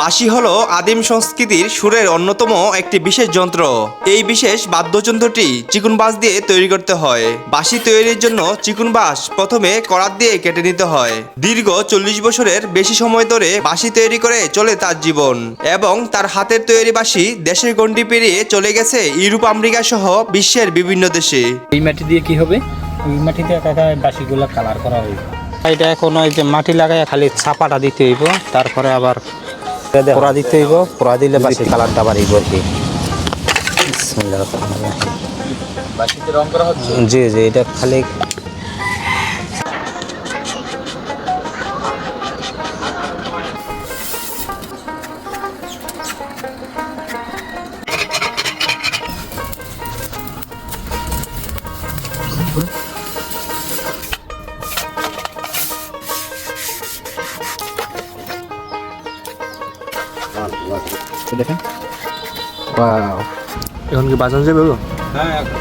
বাঁশি হলো আদিম সংস্কৃতির সুরের অন্যতম একটি বিশেষ যন্ত্র। এই বিশেষ বাদ্যযন্ত্রটি চিকুন বাঁশ দিয়ে তৈরি করতে হয়। বাঁশি তৈরির জন্য চিকুন বাঁশ প্রথমে করাত দিয়ে কেটে নিতে হয়। দীর্ঘ চল্লিশ বছরের বেশি সময় ধরে বাঁশি তৈরি করে চলে তার জীবন এবং তার হাতের তৈরি বাঁশি দেশের গণ্ডি পেরিয়ে চলে গেছে ইউরোপ, আমেরিকা সহ বিশ্বের বিভিন্ন দেশে। এই মাটি দিয়ে কি হবে? ওই মাটিতে কাকা বাসিগুলো কালার করা এটা এখন ওই যে মাটি লাগাই খালি ছাপাটা দিতে হইব, তারপরে আবার পোড়া দিতে হইব পোড়া দিলে বাসি কালারটা হইব আর কি বিসমিল্লাহির রহমানির রহিম। বাসিতে রং করা হচ্ছে? জি জি এটা খালি দেখেন। এখন কি বাজান যাবে হ্যাঁ এখন